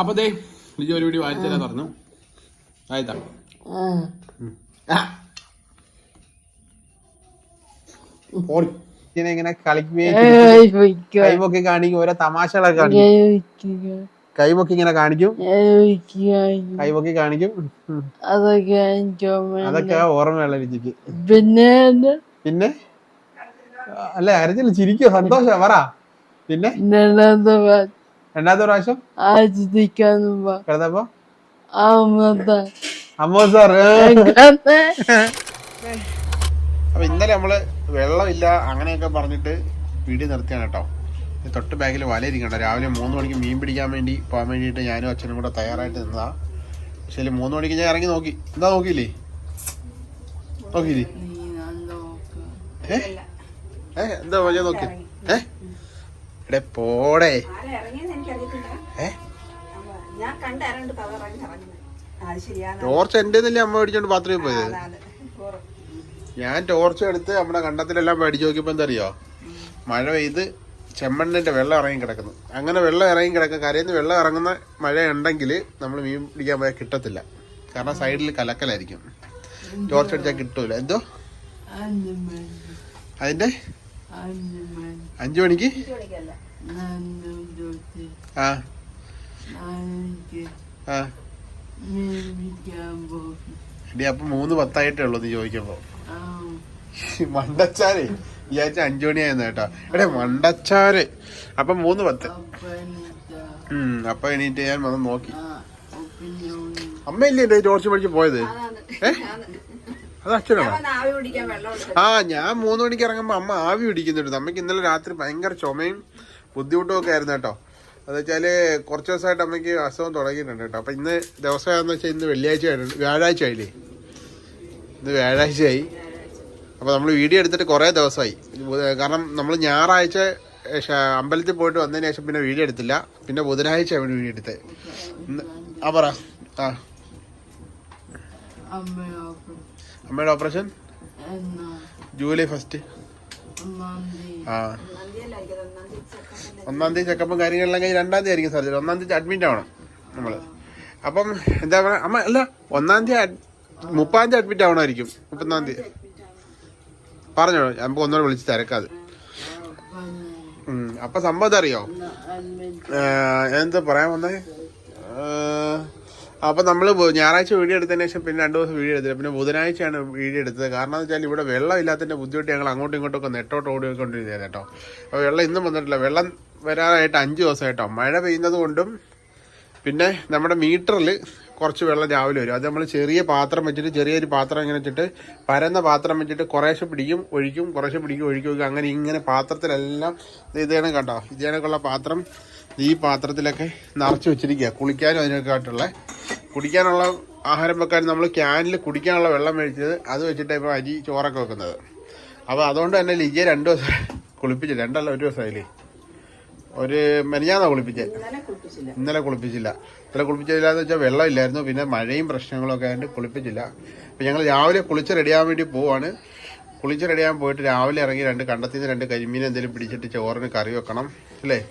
അപ്പൊ ദേ ലിജി ഒരു വീഡിയോ വായിച്ചു. തരാൻ പറഞ്ഞു ആയതാ ഇങ്ങനെ ഇങ്ങനെ കളിക്കുകയും കൈമൊക്കെ കാണിക്കും ഓരോ തമാശകളൊക്കെ കാണിക്കും. കൈമൊക്കെ ഇങ്ങനെ കാണിക്കും. കൈമൊക്കെ കാണിക്കും. ഉം. അതൊക്കെ അതൊക്കെ ഓർമ്മയുള്ള രുചിക്ക്. പിന്നെ പിന്നെ? അല്ലെ അല്ല അരച്ചില്ല ചിരിക്കോ സന്തോഷം പറ. പിന്നെ? രണ്ടാമത്തെ പ്രാവശ്യം? കിടന്നപ്പോ? അമ്മോ സാർ അപ്പൊ ഇന്നലെ നമ്മൾ വെള്ളമില്ല അങ്ങനെയൊക്കെ പറഞ്ഞിട്ട് പിടി നിർത്തിയാണ് കേട്ടോ. തൊട്ട് ബാഗിൽ വല ഇരിക്കണ്ട രാവിലെ മൂന്ന് മണിക്ക് മീൻ പിടിക്കാൻ വേണ്ടി പോകാൻ വേണ്ടിയിട്ട് ഞാനും അച്ഛനും കൂടെ തയ്യാറായിട്ട് നിന്നതാ. പക്ഷേ മൂന്ന് മണിക്ക് ഞാൻ ഇറങ്ങി നോക്കി. എന്താ നോക്കിയില്ലേ? നോക്കിയില്ലേ? ഏ? എന്താ നോക്കി ഏ? എടെ പോടേ. ടോർച്ച് എന്റെ അമ്മ മേടിച്ചോണ്ട് ബാത്റൂമിൽ പോയത്? ഞാൻ ടോർച്ച് എടുത്ത് നമ്മുടെ കണ്ടത്തിലെല്ലാം മേടിച്ചു നോക്കിയപ്പോ എന്താ അറിയോ മഴ പെയ്ത് ചെമ്മണ്ണിന്റെ വെള്ളം ഇറങ്ങി കിടക്കുന്നു. അങ്ങനെ വെള്ളം ഇറങ്ങി കിടക്കുന്ന കരയിൽ നിന്ന് വെള്ളം ഇറങ്ങുന്ന മഴ ഉണ്ടെങ്കിൽ നമ്മൾ മീൻ പിടിക്കാൻ പോയാൽ കിട്ടത്തില്ല. കാരണം സൈഡിൽ കലക്കലായിരിക്കും. ടോർച്ച് അടിച്ചാൽ കിട്ടൂല. എന്തോ? അതിന്റെ? അഞ്ചു മണിക്ക്? ആ. ആ. എടി അപ്പൊ മൂന്ന് പത്തായിട്ടേ ഉള്ളൂ നീ ചോദിക്കുമ്പോ. മണ്ടച്ചാര് വിചാരിച്ച അഞ്ചു മണിയായിരുന്നു കേട്ടോ. എടേ മണ്ടച്ചാരെ അപ്പൊ മൂന്ന് പത്ത്. ഉം അപ്പൊ എണീറ്റ് ഞാൻ വന്ന് നോക്കി. അമ്മയില്ലേ ടോർച്ച് പഠിച്ച് പോയത്? ഏ? അത് അച്ഛനാണോ എടുത്തു. ആ ഞാൻ മൂന്ന് മണിക്ക് ഇറങ്ങുമ്പോ അമ്മ ആവി പിടിക്കുന്നുണ്ട്. അമ്മയ്ക്ക് ഇന്നലെ രാത്രി ഭയങ്കര ചുമയും ബുദ്ധിമുട്ടും ഒക്കെ ആയിരുന്നു കേട്ടോ. അത് വെച്ചാൽ കുറച്ച് ദിവസമായിട്ട് അമ്മയ്ക്ക് അസുഖം തുടങ്ങിയിട്ടുണ്ട് കേട്ടോ. അപ്പൊ ഇന്ന് ദിവസമാണെന്ന് വെച്ചാൽ ഇന്ന് വെള്ളിയാഴ്ച ആയിട്ടുണ്ട് വ്യാഴാഴ്ച ആയില്ലേ? ഇന്ന് വ്യാഴാഴ്ചയായി. അപ്പൊ നമ്മൾ വീഡിയോ എടുത്തിട്ട് കുറേ ദിവസമായി. കാരണം നമ്മൾ ഞായറാഴ്ച അമ്പലത്തിൽ പോയിട്ട് വന്നതിന് ശേഷം പിന്നെ വീഡിയോ എടുത്തില്ല. പിന്നെ ബുധനാഴ്ച അവന് വീഡിയോ എടുത്തത്. ഇന്ന് ആ പറ. ആ. അമ്മയുടെ ഓപ്പറേഷൻ? July first. ആ. ഒന്നാം തീയതി ചെക്കപ്പും കാര്യങ്ങളെല്ലാം കഴിഞ്ഞ് രണ്ടാം തീയതി ആയിരിക്കും സർജറി. ഒന്നാം തീയതി അഡ്മിറ്റ് ആവണം നമ്മൾ അപ്പം എന്താ പറയുക അമ്മ അല്ല ഒന്നാം തീയതി മുപ്പാം തീയതി അഡ്മിറ്റ് ആവണമായിരിക്കും. മുപ്പത്തൊന്നാം തീയതി. പറഞ്ഞോ നമുക്ക് ഒന്നുകൂടെ വിളിച്ച് തിരക്കാത്. അപ്പം സംഭവം അറിയോ? എന്താ പറയാൻ വന്നേ? ഏഹ്, നമ്മൾ ഞായറാഴ്ച വീഡിയോ എടുത്തതിന് ശേഷം പിന്നെ രണ്ട് ദിവസം വീഡിയോ എടുത്തില്ല. പിന്നെ ബുധനാഴ്ചയാണ് വീഡിയോ എടുത്തത്. കാരണം എന്ന് വെച്ചാൽ ഇവിടെ വെള്ളം ഇല്ലാത്തതിന്റെ ബുദ്ധിമുട്ട് ഞങ്ങൾ അങ്ങോട്ടും ഇങ്ങോട്ടും ഒക്കെ നെട്ടോട്ട് ഓടിക്കൊണ്ടിരുന്നത് കേട്ടോ. അപ്പോൾ വെള്ളം ഇന്നും വന്നിട്ടില്ല. വെള്ളം വരാനായിട്ട് അഞ്ച് ദിവസം കേട്ടോ മഴ പെയ്യുന്നത് കൊണ്ടും പിന്നെ നമ്മുടെ മീറ്ററിൽ കുറച്ച് വെള്ളം രാവിലെ വരും. അത് നമ്മൾ ചെറിയ പാത്രം വെച്ചിട്ട് ചെറിയൊരു പാത്രം ഇങ്ങനെ വെച്ചിട്ട് പരന്ന പാത്രം വെച്ചിട്ട് കുറേശ്ശെ പിടിക്കും ഒഴിക്കും കുറേശ്ശെ പിടിക്കും ഒഴിക്കും അങ്ങനെ ഇങ്ങനെ പാത്രത്തിലെല്ലാം ഇത് ഇതേണം കണ്ടോ? ഇതേണക്കുള്ള പാത്രം ഈ പാത്രത്തിലൊക്കെ നിറച്ച് വെച്ചിരിക്കുക കുളിക്കാനും അതിനൊക്കെ ആയിട്ടുള്ള കുടിക്കാനുള്ള ആഹാരം വെക്കാൻ നമ്മൾ ക്യാനിൽ കുടിക്കാനുള്ള വെള്ളം മേടിച്ചത് അത് വെച്ചിട്ട് ഇപ്പോൾ അരി ചോറൊക്കെ വെക്കുന്നത്. അപ്പോൾ അതുകൊണ്ട് തന്നെ ലിജിയെ രണ്ട് ദിവസം കുളിപ്പിച്ചില്ല രണ്ടല്ല ഒരു ദിവസമായില്ലേ? ഒരു മെനഞ്ഞാന്നാ കുളിപ്പിച്ചേ. ഇന്നലെ കുളിപ്പിച്ചില്ല. ഇന്നലെ കുളിപ്പിച്ചില്ല. എന്ന് വെച്ചാൽ വെള്ളമില്ലായിരുന്നു. പിന്നെ മഴയും പ്രശ്നങ്ങളൊക്കെ ആയിട്ട് കുളിപ്പിച്ചില്ല. അപ്പം ഞങ്ങൾ രാവിലെ കുളിച്ച് റെഡിയാകാൻ വേണ്ടി പോവാണ്. കുളിച്ച് റെഡിയാകാൻ പോയിട്ട് രാവിലെ ഇറങ്ങി രണ്ട് കണ്ടത്തിൽ നിന്ന് രണ്ട് കരിമീൻ എന്തെങ്കിലും പിടിച്ചിട്ട് ചോറിന് കറി വെക്കണം. അല്ലേ?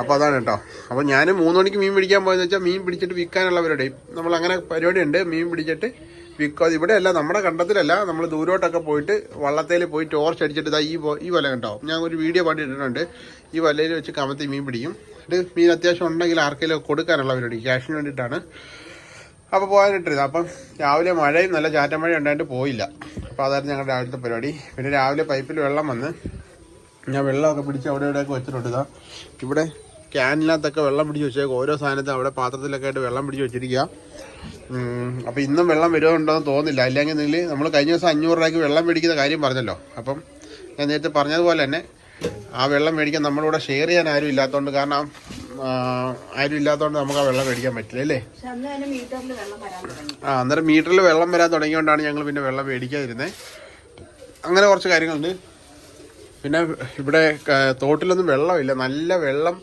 അപ്പോൾ അതാണ് കേട്ടോ. അപ്പോൾ ഞാൻ മൂന്ന് മണിക്ക് മീൻ പിടിക്കാൻ പോയെന്ന് വെച്ചാൽ മീൻ പിടിച്ചിട്ട് വിൽക്കാനുള്ള പരിപാടി നമ്മൾ അങ്ങനെ പരിപാടി ഉണ്ട് മീൻ പിടിച്ചിട്ട് വിൽക്കുക ഇവിടെ അല്ല നമ്മുടെ കണ്ടത്തിലല്ല നമ്മൾ ദൂരോട്ടൊക്കെ പോയിട്ട് വള്ളത്തേൽ പോയി ടോർച്ച് അടിച്ചിട്ട് ഈ ഈ വല കണ്ടോ? ഞാൻ ഒരു വീഡിയോ പാടി ഇട്ടിട്ടുണ്ട്. ഈ വലയിൽ വെച്ച് കമത്തി മീൻ പിടിക്കും. ഇത് മീൻ അത്യാവശ്യം ഉണ്ടെങ്കിൽ ആർക്കെങ്കിലും കൊടുക്കാനുള്ള പരിപാടി ക്യാഷിന് വേണ്ടിയിട്ടാണ്. അപ്പോൾ പോകാനിട്ടിരുന്നത് അപ്പം രാവിലെ മഴയും നല്ല ചാറ്റമഴ ഉണ്ടായിട്ട് പോയില്ല. അപ്പോൾ അതായിരുന്നു ഞങ്ങളുടെ രാവിലത്തെ പരിപാടി. പിന്നെ രാവിലെ പൈപ്പിൽ വെള്ളം വന്ന് ഞാൻ വെള്ളമൊക്കെ പിടിച്ച് അവിടെ ഇവിടെയൊക്കെ വെച്ചിട്ടുണ്ട് ഇതാ ഇവിടെ ക്യാനിനകത്തൊക്കെ വെള്ളം പിടിച്ച് വെച്ചേക്കും ഓരോ സാധനത്തും അവിടെ പാത്രത്തിലൊക്കെ ആയിട്ട് വെള്ളം പിടിച്ച് വെച്ചിരിക്കുക അപ്പോൾ ഇന്നും വെള്ളം വരുമുണ്ടോയെന്ന് തോന്നുന്നില്ല. അല്ലെങ്കിൽ നിങ്ങൾ നമ്മൾ കഴിഞ്ഞ ദിവസം അഞ്ഞൂറ് രൂപയ്ക്ക് വെള്ളം മേടിക്കുന്ന കാര്യം പറഞ്ഞല്ലോ. അപ്പം ഞാൻ നേരത്തെ പറഞ്ഞതുപോലെ തന്നെ ആ വെള്ളം മേടിക്കാൻ നമ്മളിവിടെ ഷെയർ ചെയ്യാൻ ആരും ഇല്ലാത്തതുകൊണ്ട് കാരണം ആരും ഇല്ലാത്തതുകൊണ്ട് നമുക്ക് ആ വെള്ളം മേടിക്കാൻ പറ്റില്ല അല്ലേ? ആ അന്നേരം മീറ്ററിൽ വെള്ളം വരാൻ തുടങ്ങിയോണ്ടാണ് ഞങ്ങൾ പിന്നെ വെള്ളം മേടിക്കാതിരുന്നത് അങ്ങനെ കുറച്ച് കാര്യങ്ങളുണ്ട്. പിന്നെ ഇവിടെ തോട്ടിലൊന്നും വെള്ളമില്ല. നല്ല വെള്ളം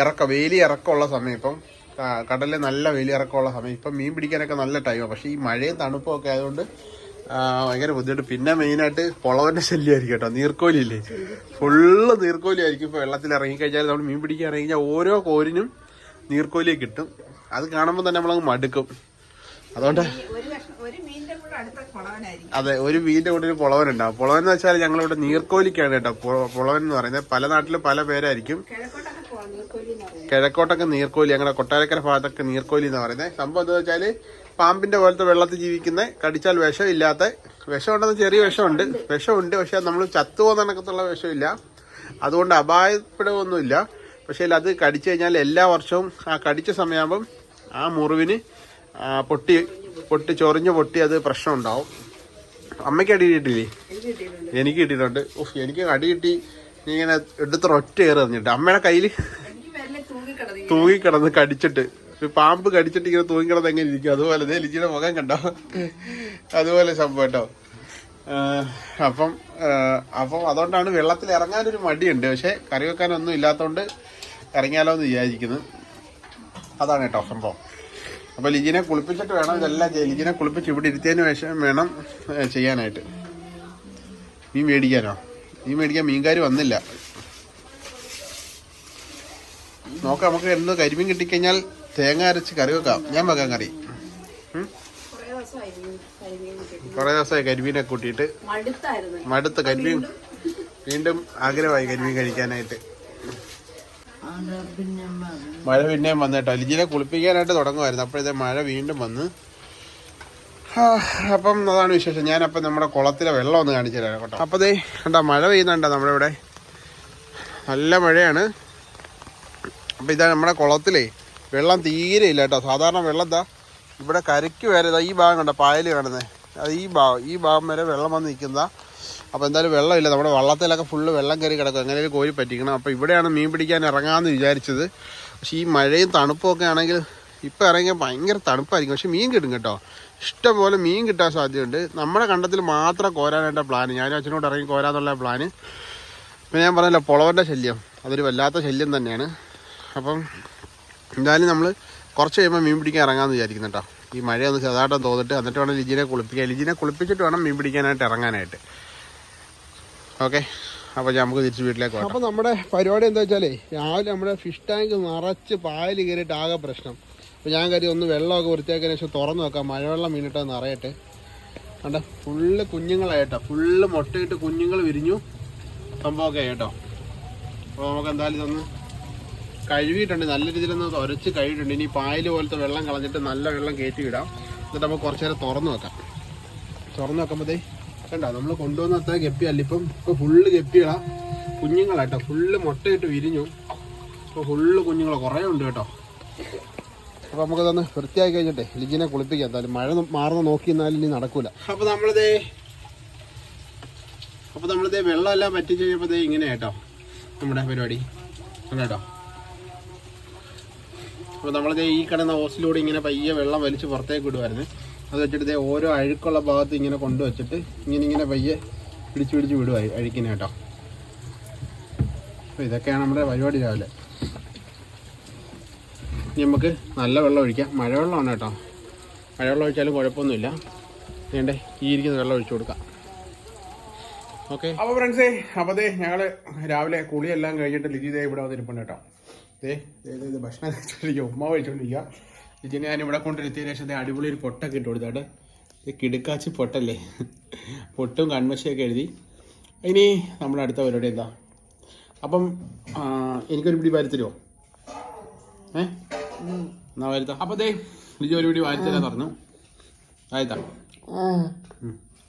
ഇറക്ക വേലി ഇറക്കമുള്ള സമയം. ഇപ്പം കടലിൽ നല്ല വെയിലിറക്കമുള്ള സമയം. ഇപ്പം മീൻ പിടിക്കാനൊക്കെ നല്ല ടൈമാണ് പക്ഷേ ഈ മഴയും തണുപ്പും ഒക്കെ ആയതുകൊണ്ട് ഭയങ്കര ബുദ്ധിമുട്ട്. പിന്നെ മെയിനായിട്ട് പൊളവന്റെ ശല്യമായിരിക്കും കേട്ടോ. നീർക്കോലില്ലേ ഫുള്ള് നീർക്കോലി ആയിരിക്കും ഇപ്പോൾ വെള്ളത്തിൽ ഇറങ്ങിക്കഴിഞ്ഞാൽ നമ്മൾ മീൻ പിടിക്കാൻ ഇറങ്ങി കഴിഞ്ഞാൽ ഓരോ കോരിനും നീർക്കോലിയെ കിട്ടും. അത് കാണുമ്പോൾ തന്നെ നമ്മളങ്ങ് മടുക്കും. അതുകൊണ്ട് അതെ ഒരു മീനിന്റെ കൂടെ ഒരു പുളവനുണ്ടാവും. പുളവൻ എന്ന് വെച്ചാൽ ഞങ്ങളിവിടെ നീർക്കോലിക്കാണ് കേട്ടോ. പുള- പുളവൻ എന്ന് പറയുന്നത്. പല നാട്ടിലും പല പേരായിരിക്കും. കിഴക്കോട്ടൊക്കെ നീർക്കോലി ഞങ്ങളുടെ കൊട്ടാരക്കര ഭാഗത്തൊക്കെ നീർക്കോലി എന്ന് പറയുന്നത് സംഭവം എന്താ വെച്ചാൽ പാമ്പിന്റെ പോലത്തെ വെള്ളത്തിൽ ജീവിക്കുന്ന കടിച്ചാൽ വിഷമില്ലാത്ത വിഷമുണ്ടെന്ന് ചെറിയ വിഷമുണ്ട്. വിഷമുണ്ട് പക്ഷെ നമ്മൾ ചത്തുപോകുന്ന കണക്കത്തുള്ള വിഷമില്ല. അതുകൊണ്ട് അപായപ്പെടുകയൊന്നുമില്ല പക്ഷേ അത് കടിച്ചു കഴിഞ്ഞാൽ എല്ലാ വർഷവും ആ കടിച്ച സമയമാകുമ്പം ആ മുറിവിന് പൊട്ടി പൊട്ടി ചൊറിഞ്ഞ് പൊട്ടി അത് പ്രശ്നം ഉണ്ടാവും അമ്മയ്ക്ക് അടി കിട്ടിയില്ലേ എനിക്ക് കിട്ടിയിട്ടുണ്ട്. ഉഫ് എനിക്ക് അടി കിട്ടി. നീ ഇങ്ങനെ എടുത്തൊരു ഒറ്റ കയറി എറിഞ്ഞിട്ട്. അമ്മയുടെ കയ്യിൽ തൂങ്ങിക്കിടന്നു കടിച്ചിട്ട്. പാമ്പ് കടിച്ചിട്ട് ഇങ്ങനെ തൂങ്ങിക്കിടന്ന് എങ്ങനെ ഇരിക്കും? അതുപോലെ ദേ ലിജിയുടെ മുഖം കണ്ടോ? അതുപോലെ സംഭവം കേട്ടോ. അപ്പം അപ്പം അതുകൊണ്ടാണ് വെള്ളത്തിൽ ഇറങ്ങാനൊരു മടിയുണ്ട്. പക്ഷേ കറി വെക്കാനൊന്നും ഇല്ലാത്തതുകൊണ്ട് ഇറങ്ങിയാലോ എന്ന് വിചാരിക്കുന്നു. അതാണ് കേട്ടോ സംഭവം. അപ്പോൾ ലിജിനെ കുളിപ്പിച്ചിട്ട് വേണം ഇതെല്ലാം ലിജിനെ കുളിപ്പിച്ച് ഇവിടെ ഇരുത്തിയതിന് ശേഷം വേണം ചെയ്യാനായിട്ട്. മീൻ മേടിക്കാനോ? മീൻ മേടിക്കാൻ മീൻകാർ വന്നില്ല. നോക്കാം നമുക്ക് എന്ത് കരിമീൻ കിട്ടിക്കഴിഞ്ഞാൽ തേങ്ങ അരച്ച് കറി വെക്കാം. ഞാൻ വെക്കാം കറി? കുറേ ദിവസമായി കരിമീനൊക്കെ കരിമീനെ കൂട്ടിയിട്ട് മടുത്ത കരിമീൻ വീണ്ടും. ആഗ്രഹമായി കരിമീൻ കഴിക്കാനായിട്ട്. മഴ പിന്നെയും വന്നു കേട്ടോ. ലിജിനെ കുളിപ്പിക്കാനായിട്ട് തുടങ്ങുമായിരുന്നു. അപ്പോഴത്തെ മഴ വീണ്ടും വന്ന് അപ്പം അതാണ് വിശേഷം. ഞാനപ്പം നമ്മുടെ കുളത്തിലെ വെള്ളം ഒന്ന് കാണിച്ചു തരാം കേട്ടോ. അപ്പോൾ ദേ കണ്ടോ മഴ പെയ്യുന്നുണ്ടോ നമ്മുടെ ഇവിടെ? നല്ല മഴയാണ്. അപ്പോൾ ഇതാ നമ്മുടെ കുളത്തിലേ വെള്ളം തീരെ ഇല്ല കേട്ടോ. സാധാരണ വെള്ളം എന്താ ഇവിടെ കരയ്ക്ക് വരെ ഇതാ ഈ ഭാഗം കണ്ടോ? പായൽ കാണുന്നത് അത് ഈ ഭാഗം ഈ ഭാഗം വരെ വെള്ളം വന്ന് നിൽക്കുന്നതാ. അപ്പോൾ എന്തായാലും വെള്ളമില്ല നമ്മുടെ വള്ളത്തിലൊക്കെ ഫുള്ള് വെള്ളം കയറി കിടക്കും. എങ്ങനെയും കോരി പറ്റിക്കണം. അപ്പോൾ ഇവിടെയാണ് മീൻ പിടിക്കാൻ ഇറങ്ങാമെന്ന് വിചാരിച്ചത്. പക്ഷേ ഈ മഴയും തണുപ്പും ഒക്കെ ആണെങ്കിൽ ഇപ്പോൾ ഇറങ്ങിയാൽ ഭയങ്കര തണുപ്പായിരിക്കും. പക്ഷെ മീൻ കിട്ടും കേട്ടോ. ഇഷ്ടംപോലെ മീൻ കിട്ടാൻ സാധ്യതയുണ്ട്. നമ്മുടെ കണ്ടത്തിൽ മാത്രം കോരാനായിട്ട് പ്ലാൻ ഞാനും അച്ഛനോട് ഇറങ്ങി കോരാന്നുള്ള പ്ലാൻ പിന്നെ ഞാൻ പറഞ്ഞല്ലോ പൊളവന്റെ ശല്യം. അതൊരു വല്ലാത്ത ശല്യം തന്നെയാണ്. അപ്പം എന്തായാലും നമ്മൾ കുറച്ച് കഴിയുമ്പോൾ മീൻ പിടിക്കാൻ ഇറങ്ങാമെന്ന് വിചാരിക്കുന്നു കേട്ടോ. ഈ മഴയൊന്ന് ചെറുതായിട്ട് തോന്നിട്ട് എന്നിട്ട് വേണം ലിജിനെ കുളിപ്പിക്കുക ലിജിനെ കുളിപ്പിച്ചിട്ട് വേണം മീൻ പിടിക്കാനായിട്ട് ഇറങ്ങാനായിട്ട്. ഓക്കെ? അപ്പോൾ നമുക്ക് തിരിച്ച് വീട്ടിലേക്ക് അപ്പോൾ നമ്മുടെ പരിപാടി എന്താ വെച്ചാലേ രാവിലെ നമ്മുടെ ഫിഷ് ടാങ്ക് നിറച്ച് പായൽ കയറിയിട്ട് ആകെ പ്രശ്നം. അപ്പോൾ ഞാൻ കരുതി ഒന്ന് വെള്ളമൊക്കെ വൃത്തിയാക്കിയതിന് ശേഷം തുറന്ന് നോക്കാം മഴവെള്ളം വീണിട്ട് നിറയട്ടെ. കണ്ട? ഫുള്ള് കുഞ്ഞുങ്ങളായിട്ടോ. ഫുള്ള് മുട്ടയിട്ട് കുഞ്ഞുങ്ങൾ വിരിഞ്ഞു. സംഭവമൊക്കെ ആയിട്ടോ. അപ്പോൾ നമുക്ക് എന്തായാലും ഇതൊന്ന് കഴുകിയിട്ടുണ്ട്. നല്ല രീതിയിലൊന്ന് ഉരച്ച് കഴുകിയിട്ടുണ്ട്. ഇനി പായൽ പോലത്തെ വെള്ളം കളഞ്ഞിട്ട് നല്ല വെള്ളം കയറ്റി വിടാം എന്നിട്ട് നമുക്ക് കുറച്ച് നേരം തുറന്ന് വെക്കാം. തുറന്ന് വെക്കുമ്പോഴത്തേ കണ്ട? നമ്മൾ കൊണ്ടുവന്ന അത്ര ഗപ്പിയല്ല. ഇപ്പം ഇപ്പോൾ ഫുള്ള് ഗപ്പികളാ. കുഞ്ഞുങ്ങളാട്ടോ ഫുള്ള് മുട്ടയിട്ട് വിരിഞ്ഞു. ഇപ്പോൾ ഫുള്ള് കുഞ്ഞുങ്ങൾ കുറേ ഉണ്ട് കേട്ടോ. അപ്പോൾ നമുക്കതൊന്ന് വൃത്തിയാക്കി കഴിഞ്ഞിട്ടേ ലിജിനെ കുളിപ്പിക്കാം. എന്തായാലും മഴ മാറുന്ന നോക്കി എന്നാലും ഇനി നടക്കൂല. അപ്പോൾ നമ്മളിതേ അപ്പോൾ നമ്മളിതേ വെള്ളമെല്ലാം പറ്റി കഴിഞ്ഞപ്പോൾ ഇങ്ങനെ കേട്ടോ. നമ്മുടെ പരിപാടി. കേട്ടോ അപ്പോൾ നമ്മളിതേ ഈ കിടന്ന ഓസിലൂടെ ഇങ്ങനെ പയ്യെ വെള്ളം വലിച്ച് പുറത്തേക്ക് വിടുമായിരുന്നു അത് വെച്ചിട്ട് ഓരോ അഴുക്കുള്ള ഭാഗത്ത് ഇങ്ങനെ കൊണ്ടുവച്ചിട്ട് ഇങ്ങനെ ഇങ്ങനെ പയ്യെ പിടിച്ച് പിടിച്ച് വിടുവായി അഴുക്കിനെ കേട്ടോ. അപ്പോൾ ഇതൊക്കെയാണ് നമ്മുടെ പരിപാടി രാവിലെ. ഇനി നമുക്ക് നല്ല വെള്ളം ഒഴിക്കാം. മഴവെള്ളമാണ് കേട്ടോ. മഴവെള്ളം ഒഴിച്ചാലും കുഴപ്പമൊന്നുമില്ല. വേണ്ടേ ഈ ഇരിക്കുന്ന വെള്ളം ഒഴിച്ചു കൊടുക്കാം. ഓക്കെ അപ്പോൾ ഫ്രണ്ട്സേ അപ്പോൾ ദേ ഞങ്ങൾ രാവിലെ കുളിയെല്ലാം കഴിഞ്ഞിട്ട് ലിജി ദേ ഇവിടെ വന്നിരിപ്പുണ്ട് കേട്ടോ. ദേ ഇത് ഭക്ഷണം കഴിച്ചോണ്ടിരിക്കുക ഉമ്മ കഴിച്ചോണ്ടിരിക്കുക ലിജിനെ ഞാൻ ഇവിടെ കൊണ്ടിരുത്തിയ ശേഷം അടിപൊളി ഒരു പൊട്ടൊക്കെ ഇട്ട് കൊടുത്താട്ട് ഇത് കിടുക്കാച്ചി പൊട്ടല്ലേ? പൊട്ടും കൺവശയൊക്കെ എഴുതി. ഇനി നമ്മുടെ അടുത്ത പരിപാടി എന്താ? അപ്പം എനിക്കൊരു പിടി വരുത്തരുമോ ഏ? എന്നാ വരുത്താം. അപ്പൊ ദേ ലിജി ഒരു പിടി പറഞ്ഞു വായത്താ. ആ.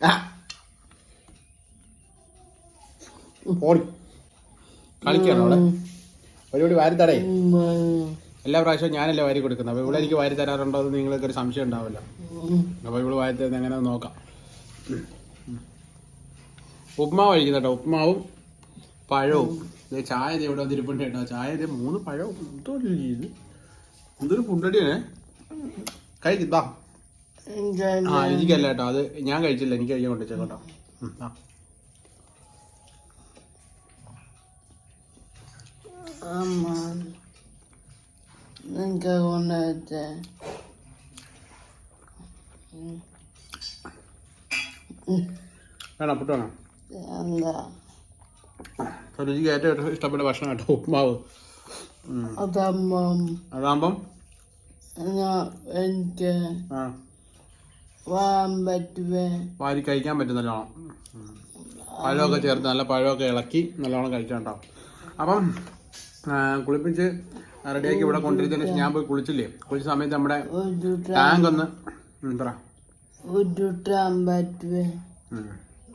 ആ. പോടി കളിക്കാണോ അവിടെ. ഒരുപാട് വാരി തടേ എല്ലാ പ്രാവശ്യവും ഞാനല്ലേ വാരി കൊടുക്കുന്നത്. അപ്പോൾ ഇവിടെ എനിക്ക് വാരി തരാറുണ്ടോ എന്ന് നിങ്ങൾക്ക് ഒരു സംശയം ഉണ്ടാവില്ല. അപ്പൊ അപ്പോൾ ഇവിടെ വാരി തരുന്നത് എങ്ങനെ നോക്കാം. ഉപ്മാവ് കഴിക്കുന്ന കേട്ടോ. ഉപ്മാവും പഴവും. ചായ ഇവിടെ വന്നിരിപ്പുണ്ട് കേട്ടോ. ചായ മൂന്ന് പഴവും. എന്തോ ഇത് എന്തൊരു പുണ്ടടിയാണേ? കഴിക്കാ എനിക്ക് ആ എനിക്കല്ല കേട്ടോ അത് ഞാൻ കഴിച്ചില്ല എനിക്ക് കഴിക്കാൻ കൊണ്ടുവച്ചേ കേട്ടോ. കൊണ്ടുവച്ചേ. വേണം പുട്ട് വേണം? എന്താ? രുചിക്ക് ഏറ്റവും ഇഷ്ടപ്പെട്ട ഭക്ഷണം കേട്ടോ ഉപ്മാവ്. അതാകുമ്പം അതാകുമ്പം എനിക്ക് വാരി കഴിക്കാൻ പറ്റും നല്ലോണം. പഴമൊക്കെ ചേർത്ത് നല്ല പഴമൊക്കെ ഇളക്കി നല്ലോണം കഴിക്കാൻ ഉണ്ടാവും അപ്പം കുളിപ്പിച്ച് റെഡിയാക്കി ഇവിടെ കൊണ്ടിരുന്നതിന് ശേഷം ഞാൻ പോയി കുളിച്ചില്ലേ? കുളിച്ച സമയത്ത് നമ്മുടെ ടാങ്ക് ഒന്ന് പറ.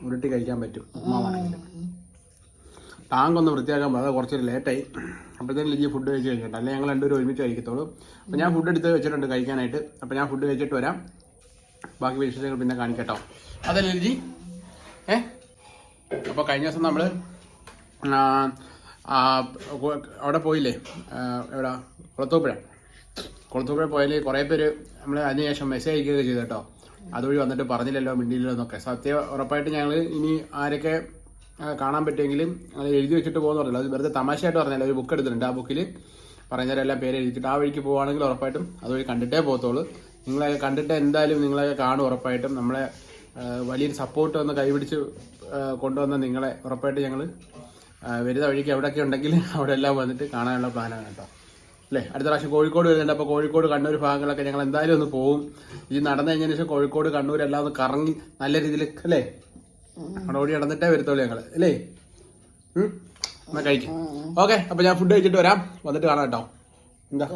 ഉരുട്ടി കഴിക്കാൻ പറ്റും. ടാങ്ക് ഒന്ന് വൃത്തിയാക്കാൻ പറയാം കുറച്ചൊരു ലേറ്റായി അപ്പോഴത്തേക്കും ലിജി ഫുഡ് കഴിച്ച് കഴിഞ്ഞിട്ട് അല്ലെങ്കിൽ ഞങ്ങൾ രണ്ടുപേരും ഒരുമിച്ച് കഴിക്കത്തുള്ളൂ. അപ്പോൾ ഞാൻ ഫുഡ് എടുത്ത് വെച്ചിട്ടുണ്ട് കഴിക്കാനായിട്ട്. അപ്പോൾ ഞാൻ ഫുഡ് കഴിച്ചിട്ട് വരാം. ബാക്കി വിശേഷങ്ങൾ പിന്നെ കാണിക്കട്ടോ. അതല്ലേ ലിജി? ഏ? അപ്പോൾ കഴിഞ്ഞ ദിവസം നമ്മൾ അവിടെ പോയില്ലേ? എവിടെ? കുളത്തൂപ്പുഴ. കുളത്തൂപ്പുഴ പോയാൽ കുറേ പേര് നമ്മൾ അതിനുശേഷം മെസ്സേജ് അയക്കുകയൊക്കെ ചെയ്തു കേട്ടോ. അതുവഴി വന്നിട്ട് പറഞ്ഞില്ലല്ലോ മിണ്ടിയില്ലല്ലോ എന്നൊക്കെ. സത്യം ഉറപ്പായിട്ട് ഞങ്ങൾ ഇനി ആരൊക്കെ കാണാൻ പറ്റുമെങ്കിലും അത് എഴുതി വെച്ചിട്ട് പോകുന്ന പറഞ്ഞില്ല. അത് വെറുതെ തമാശയായിട്ട് പറഞ്ഞല്ലോ ഒരു ബുക്ക് എടുത്തിട്ടുണ്ട് ആ ബുക്കിൽ പറഞ്ഞവരെല്ലാം പേര് എഴുതിയിട്ട് ആ വഴിക്ക് പോവുകയാണെങ്കിൽ ഉറപ്പായിട്ടും അതുവഴി കണ്ടിട്ടേ പോകത്തുള്ളൂ. നിങ്ങളെ കണ്ടിട്ട് എന്തായാലും നിങ്ങളെ കാണും ഉറപ്പായിട്ടും. നമ്മളെ വലിയൊരു സപ്പോർട്ട് ഒന്ന് കൈപിടിച്ച് കൊണ്ടുവന്ന നിങ്ങളെ ഉറപ്പായിട്ട് ഞങ്ങൾ വരുന്ന വഴിക്ക് എവിടെയൊക്കെ ഉണ്ടെങ്കിൽ അവിടെ എല്ലാം വന്നിട്ട് കാണാനുള്ള പ്ലാനാണ് കേട്ടോ. അല്ലേ? അടുത്ത പ്രാവശ്യം കോഴിക്കോട് വരുന്നുണ്ട്. അപ്പോൾ കോഴിക്കോട് കണ്ണൂർ ഭാഗങ്ങളൊക്കെ ഞങ്ങൾ എന്തായാലും ഒന്ന് പോവും. ഇത് നടന്നു കഴിഞ്ഞതിന് ശേഷം കോഴിക്കോട് കണ്ണൂർ എല്ലാം ഒന്ന് കറങ്ങി നല്ല രീതിയിൽ അല്ലേ? അവിടെ ഓടി നടന്നിട്ടേ വരത്തുള്ളൂ ഞങ്ങൾ അല്ലേ? എന്നാ കഴിക്കും. ഓക്കെ അപ്പൊ ഞാൻ ഫുഡ് കഴിച്ചിട്ട് വരാം. വന്നിട്ട് കാണാം കേട്ടോ. എന്താ?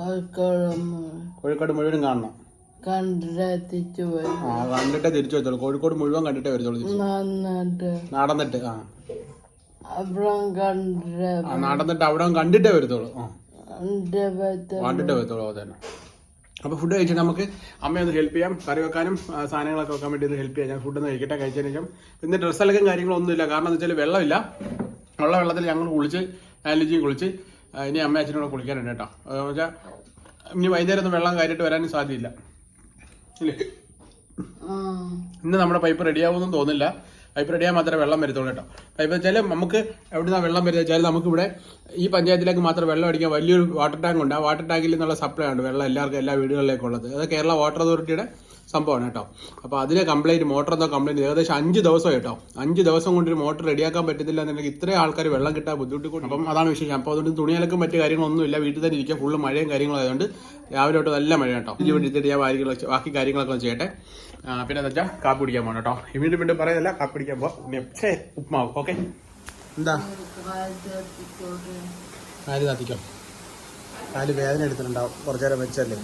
കോഴിക്കോട് മുഴുവനും കാണണം. ആ കണ്ടിട്ടേ തിരിച്ചു വരത്തുള്ളൂ. കോഴിക്കോട് മുഴുവൻ കണ്ടിട്ടേ വരത്തുള്ളൂ. നടന്നിട്ട് ആ. നടന്നിട്ട് അവിടെ കണ്ടിട്ടേ വരത്തുള്ളൂ. കണ്ടിട്ടേ വരത്തുള്ളൂ തന്നെ. അപ്പോൾ ഫുഡ് കഴിച്ചിട്ട് നമുക്ക് അമ്മയെ ഒന്ന് ഹെൽപ്പ് ചെയ്യാം. കറി വെക്കാനും സാധനങ്ങളൊക്കെ വെക്കാൻ വേണ്ടി ഒന്ന് ഹെൽപ്പ് ചെയ്യാം. ഞാൻ ഫുഡ് ഒന്ന് കഴിക്കട്ടെ കഴിച്ചതിന് ശേഷം. പിന്നെ ഡ്രസ്സ് അലക്കും കാര്യങ്ങളൊന്നുമില്ല കാരണം എന്ന് വെച്ചാൽ വെള്ളമില്ല. ഉള്ള വെള്ളത്തിൽ ഞങ്ങൾ കുളിച്ച് ആലജിയും കുളിച്ച് ഇനി അമ്മ അച്ഛനും കൂടെ കുളിക്കാനുണ്ട് കേട്ടോ. അതെന്ന് വെച്ചാൽ ഇനി വൈകുന്നേരം ഒന്നും വെള്ളം കാര്യമായിട്ട് വരാനും സാധ്യമില്ല ഇന്ന് നമ്മുടെ പൈപ്പ് റെഡിയാവുമെന്നും തോന്നില്ല പൈപ്പ് റെഡിയാൽ മാത്രമേ വെള്ളം വരത്തുള്ളൂ കേട്ടോ. പൈപ്പ് വെച്ചാൽ നമുക്ക് എവിടുന്ന വെള്ളം വരുന്നത് വെച്ചാൽ നമുക്കിവിടെ ഈ പഞ്ചായത്തിലേക്ക് മാത്രം വെള്ളം അടിക്കാൻ വലിയൊരു വാട്ടർ ടാങ്ക് ഉണ്ട്. ആ വാട്ടർ ടാങ്കിൽ നിന്നുള്ള സപ്ലൈ ഉണ്ട് വെള്ളം എല്ലാവർക്കും എല്ലാ വീടുകളിലേക്കും ഉള്ളത്. അത് കേരള വാട്ടർ അതോറിറ്റിയുടെ സംഭവമാണ് കേട്ടോ. അപ്പോൾ അതിന് മോട്ടർ എന്തോ കംപ്ലൈന്റ് ഏകദേശം അഞ്ച് ദിവസം കേട്ടോ. അഞ്ച് ദിവസം കൊണ്ട് ഒരു മോട്ടർ റെഡിയാക്കാൻ പറ്റുന്നില്ല എന്നുണ്ടെങ്കിൽ ഇത്രയും ആൾക്കാർ വെള്ളം കിട്ടാൻ ബുദ്ധിമുട്ട് അപ്പം അതാണ് വിശേഷം. അപ്പോൾ അതുകൊണ്ട് തുണിയലക്കും മറ്റു കാര്യങ്ങളൊന്നുമില്ല വീട്ടിൽ തന്നെ ഇരിക്കുക. ഫുള്ള് മഴയും കാര്യങ്ങളും ആയതുകൊണ്ട് രാവിലെ തൊട്ട് നല്ല മഴ കേട്ടോ. ഇതിൽ വേണ്ടിയിട്ട് ഞാൻ ബാക്കി കാര്യങ്ങളൊക്കെ ചെയ്യട്ടെ. പിന്നെ എന്താ വെച്ചാൽ കാപ്പി കുടിക്കാൻ പോകണം കേട്ടോ. വീണ്ടും വീണ്ടും പറയുന്നില്ല കാപ്പി കുടിക്കാൻ പോവാം. ഛേ ഉപ്മാവ് ഓക്കെ? എന്താ? കാൽ കാത്തിക്കോ? കാൽ വേദന എടുത്തിട്ടുണ്ടാവും. കുറച്ചു നേരം വെച്ചല്ലേ?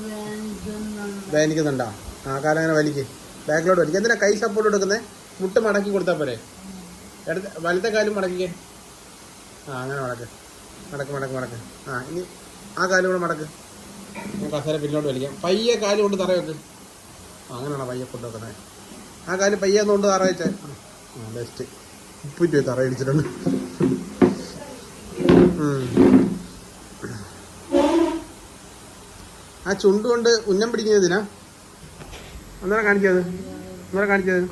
വേദനിക്കുന്നുണ്ട്? ആ കാലം അങ്ങനെ വലിക്ക്. ബാക്കിലോട്ട് വലിക്ക്. എന്തിനാ കൈ സപ്പോർട്ട് കൊടുക്കുന്നത് മുട്ട് മടക്കി കൊടുത്താൽ പോരെ? എടുത്ത് വലത്തെ കാലും മടക്കിക്കേ. ആ അങ്ങനെ മടക്ക്. മടക്ക് മടക്ക് മടക്ക്. ആ ഇനി ആ കാലും കൂടെ മടക്ക്. കസേര പിന്നോട്ട് വലിക്കാം. പയ്യെ കാൽ കൊണ്ട് തറ അങ്ങനെയാണോ പയ്യെ കൊണ്ടുവെക്കുന്നത് ആ കാര്യം പയ്യെ കൊണ്ട് തറ ബെസ്റ്റ് ഉപ്പിറ്റ് തറ ഇടിച്ചിട്ടുണ്ട്. ആ ചുണ്ട് കൊണ്ട് ഉന്നം പിടിക്കുന്നതിനാ അന്നേരം കാണിച്ചത്. അന്നേരം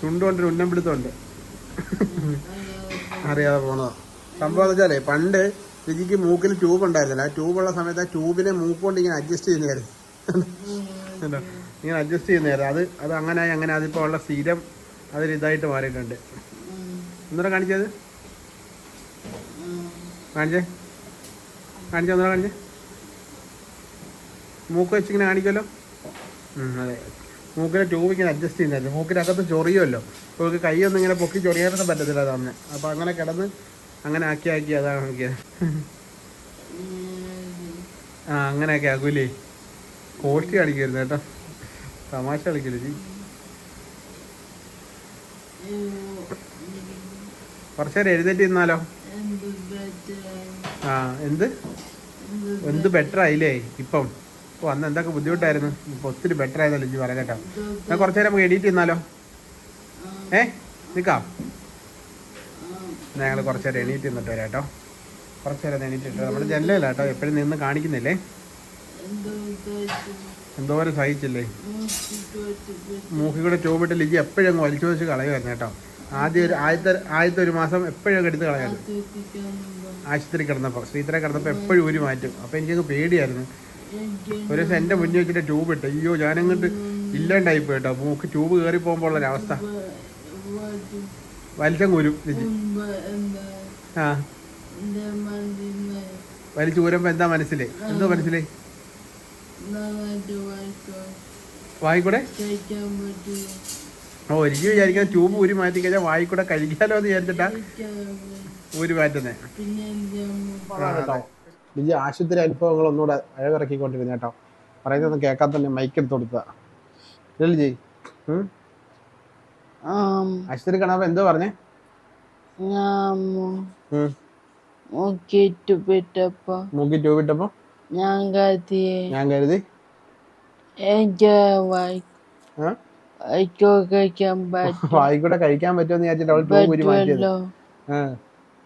ചുണ്ട് കൊണ്ട് ഉന്നം പിടുത്തമുണ്ട്. അറിയാതെ പോണതാ. സംഭവം വെച്ചാലേ പണ്ട് രുചിക്ക് മൂക്കിൽ ട്യൂബ് ഉണ്ടായിരുന്നില്ല. ആ ട്യൂബുള്ള സമയത്ത് ആ ട്യൂബിനെ മൂക്ക് കൊണ്ട് ഇങ്ങനെ അഡ്ജസ്റ്റ് ചെയ്യുന്നതായിരുന്നു കണ്ടോ? ഇങ്ങനെ അഡ്ജസ്റ്റ് ചെയ്യുന്നതായിരുന്നു അത് അത് അങ്ങനെ അങ്ങനെ അതിപ്പോൾ ഉള്ള സ്ഥിരം അതിലിതായിട്ട് മാറിയിട്ടുണ്ട്. എന്തോ കാണിച്ചത് കാണിച്ചേ? കാണിച്ചോ എന്തോ കാണിച്ചേ? മൂക്ക് വെച്ചിങ്ങനെ കാണിക്കുമല്ലോ? അതെ. മൂക്കിലെ ട്യൂബ് ഇങ്ങനെ അഡ്ജസ്റ്റ് ചെയ്യുന്നതായിരുന്നു. മൂക്കിനകത്ത് ചൊറിയുമല്ലോ. നമുക്ക് കൈയൊന്നും ഇങ്ങനെ പൊക്കി ചൊറിയാനൊന്നും പറ്റത്തില്ല തന്നെ അപ്പോൾ അങ്ങനെ കിടന്ന് അങ്ങനെ ആക്കി ആക്കി അതാണ് ആക്കിയത് ആ അങ്ങനെയൊക്കെ ആക്കൂലേ? കോഷ്ടി കളിക്കരുത് കേട്ടോ. തമാശ കളിക്കൽ ജി കുറച്ച് നേരം എഴുന്നേറ്റ് നിന്നാലോ ആ എന്ത്? എന്ത് ബെറ്റർ ആയില്ലേ? ഇപ്പം. ഓ അന്ന് എന്തൊക്കെ ബുദ്ധിമുട്ടായിരുന്നു? ഇപ്പൊ ഒത്തിരി ബെറ്റർ ആയതല്ലോ ഇജ്ജ് പറയാം കേട്ടോ. ഞാൻ കുറച്ചു നേരം നമുക്ക് നിന്നാലോ ഏ? നിക്കാം. ഞങ്ങൾ കുറച്ചു നേരം എണീറ്റ് നിന്നിട്ട് വരാം കേട്ടോ. കുറച്ചു നേരം എണീറ്റ് നമ്മുടെ ജനലല്ല കേട്ടോ. എപ്പോഴും നിന്ന് കാണിക്കുന്നില്ലേ? എന്തോരം സഹിച്ചില്ലേ? മൂക്കി കൂടെ ട്യൂബിട്ട് ലിജി എപ്പോഴും അങ്ങ് വലിച്ചു വെച്ച് കളയുമായിരുന്നു കേട്ടോ. ആദ്യം ഒരു ആദ്യത്തെ ആദ്യത്തെ ഒരു മാസം എപ്പോഴും എടുത്ത് കളയാറ് ആശുപത്രി കിടന്നപ്പോൾ ശ്രീധര കിടന്നപ്പോൾ എപ്പോഴും ഊരി മാറ്റും. അപ്പോൾ എനിക്കങ്ങ് പേടിയായിരുന്നു. ഒരു ദിവസം എന്റെ മുന്നിൽ വെച്ചിട്ട് ട്യൂബ് ഇട്ട്. അയ്യോ ഞാനങ്ങോട്ട് ഇല്ലാണ്ടായി കേട്ടോ. മൂക്ക് ട്യൂബ് കയറി പോകുമ്പോൾ ഉള്ള അവസ്ഥ. വ- വ- വലിച്ചങ്ങ് വരും ലിജി എന്താ? ആ. വലിച്ചു കൂരുമ്പോൾ എന്താ മനസ്സിലേ? എന്തോ മനസ്സിലേ? നന്നായിട്ട് വായിക്കോ വായിക്കൂടെ? ഓ എനിക്ക് വിചാരിക്കാൻ ട്യൂബ് ഊരി മാറ്റി കഴിഞ്ഞാൽ വായിക്കൂടെ കഴിക്കാലോ എന്ന് വിചാരിച്ചിട്ടാ. ഊരി മാറ്റുന്നേ. ബിജു ആശുപത്രി അനുഭവങ്ങൾ ഒന്നുകൂടെ അഴവിറക്കിക്കൊണ്ടിരുന്ന കേട്ടോ. പറയുന്നതൊന്നും കേൾക്കാൻ തന്നെ മൈക്കെടുത്ത് കൊടുത്തതാ. ഇല്ലേ ലിജി. ആം, ആശുപത്രി കാണാൻ എന്തോ പറഞ്ഞേ? ഞാൻ മു- ഉം. മുക്കിയിട്ട് വിട്ടപ്പോ മൂക്കി ട്യൂബ് ഇട്ടപ്പോ? ഞാൻ കരുതി ഞാൻ കരുതി എനിക്ക് വായിക്കൂടെ കഴിക്കാൻ പറ്റുമെന്ന് വിചാരിച്ചിട്ട് അവൾ ടൂ ഊരി മാറ്റിയത്.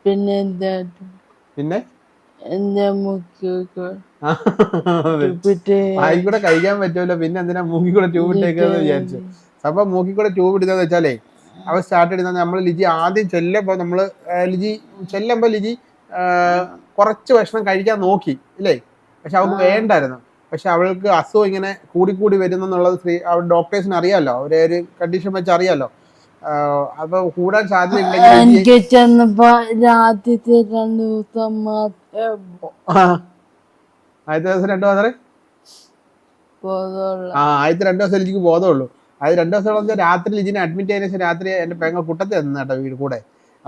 പിന്നെ എന്താ പിന്നെ? വായിക്കൂടെ കഴിക്കാൻ പറ്റുമല്ലോ. പിന്നെ എന്തിനാ മൂക്കി കൂടെ ട്യൂബ് ഇട്ടേക്കെന്ന് വിചാരിച്ചു. അപ്പൊ മൂക്കി കൂടെ ട്യൂബ് ഇടുന്നതെന്ന് വെച്ചാലേ അവ സ്റ്റാർട്ട് ഇടുന്നത് നമ്മൾ ലിജി ആദ്യം ചെല്ലുമ്പോൾ നമ്മൾ ലിജി ചെല്ലുമ്പോൾ ലിജി കുറച്ച് ഭക്ഷണം കഴിക്കാൻ നോക്കി ഇല്ലേ? പക്ഷെ അവൾക്ക് വേണ്ടായിരുന്നു. പക്ഷെ അവൾക്ക് അസുഖം ഇങ്ങനെ കൂടിക്കൂടി വരുന്നെന്നുള്ളത് സ്ത്രീ അവൾ ഡോക്ടേഴ്സിന് അറിയാലോ. അവരെ ഒരു കണ്ടീഷൻ വെച്ച് അറിയാലോ. ആ, അപ്പൊ കൂടാൻ സാധ്യത ഉണ്ടെങ്കിൽ ലിജി- എനിക്ക് ചെന്നപ്പോ രാത്രിത്തെ രണ്ടു ദിവസം മാത്രമേ ആ. ആദ്യത്തെ ദിവസം രണ്ടു മാത്രമേ ബോധമുള്ള ആ ആദ്യത്തെ രണ്ടു ദിവസം ലിജിക്ക് ബോധമുള്ളൂ അത് രണ്ടു ദിവസം രാത്രി ലിജിനെ അഡ്മിറ്റ് ചെയ്തതിനു ശേഷം രാത്രി എന്റെ പെങ്ങൾ കുട്ടത്തിൽ നിന്ന് കേട്ടോ വീട് കൂടെ.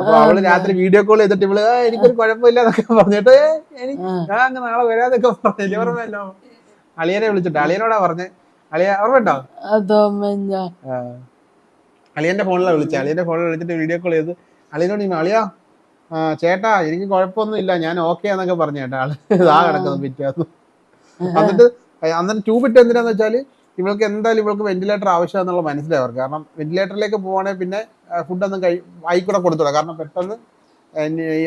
അപ്പൊ അവൾ രാത്രി വീഡിയോ കോൾ ചെയ്തിട്ട് ഇവൾ "ആ, എനിക്കൊരു കുഴപ്പമില്ല എന്നൊക്കെ പറഞ്ഞിട്ട് എനിക്ക് ഞാൻ അങ്ങ് നാളെ വരാതൊക്കെ പറഞ്ഞില്ല ഓർമ്മയല്ലോ അളിയനെ വിളിച്ചിട്ട് അളിയനോടാ പറഞ്ഞേ? അളിയ ഓർമ്മയുണ്ടോ. അളിയന്റെ ഫോണിലാണ് വിളിച്ചത് അളിയന്റെ ഫോണിൽ വിളിച്ചിട്ട് വീഡിയോ കോൾ ചെയ്ത് അളിയനോട് ഇനി അളിയാ? ആ, ചേട്ടാ എനിക്ക് കുഴപ്പമൊന്നും ഇല്ല ഞാൻ ഓക്കെ എന്നൊക്കെ പറഞ്ഞു ചേട്ടാ ആൾ. ഇതാ കിടക്കുന്നു പിറ്റേന്ന്. എന്നിട്ട് അന്നേരം ട്യൂബ് ഇട്ട് എന്തിനാന്ന് വെച്ചാൽ ഇവൾക്ക് എന്തായാലും ഇവൾക്ക് വെന്റിലേറ്റർ ആവശ്യമാണെന്നുള്ള മനസ്സിലായി അവർക്ക്. കാരണം വെന്റിലേറ്ററിലേക്ക് പോവാണെങ്കിൽ പിന്നെ ഫുഡൊന്നും കഴി വായിക്കൂടെ കൊടുത്തൂടാ? കാരണം പെട്ടെന്ന്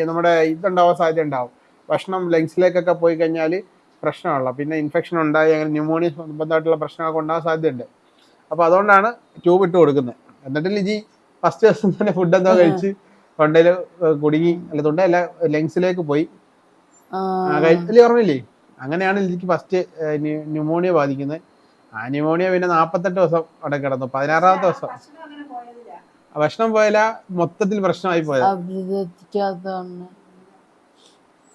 നമ്മുടെ ഇതുണ്ടാവാൻ സാധ്യത ഉണ്ടാവും. ഭക്ഷണം ലങ്സിലേക്കൊക്കെ പോയി കഴിഞ്ഞാൽ പ്രശ്നമുള്ള പിന്നെ ഇൻഫെക്ഷൻ ഉണ്ടായി അങ്ങനെ ന്യൂമോണിയ സംബന്ധമായിട്ടുള്ള പ്രശ്നങ്ങളൊക്കെ ഉണ്ടാകാൻ സാധ്യതയുണ്ട്. അപ്പോൾ അതുകൊണ്ടാണ് ട്യൂബ് ഇട്ട് കൊടുക്കുന്നത്. എന്നിട്ട് ലിജി ഫസ്റ്റ് ദിവസം തന്നെ ഫുഡ് എന്തോ കഴിച്ച് തൊണ്ടയിൽ കുടുങ്ങി അല്ല തൊണ്ടയല്ല ലങ്സിലേക്ക് പോയി. ആ. ആ, കഴി- ഇല്ലേ ഓർമ്മയില്ലേ? അങ്ങനെയാണ് ലിജിക്ക് ഫസ്റ്റ് ന്യൂമോണിയ ബാധിക്കുന്നത്. ആ ന്യൂമോണിയ പിന്നെ നാൽപ്പത്തെട്ട് ദിവസം അവിടെ കിടന്നു. പതിനാറാമത്തെ ദിവസം. ഭക്ഷണം പോയാല മൊത്തത്തിൽ പ്രശ്നമായി പോയത്.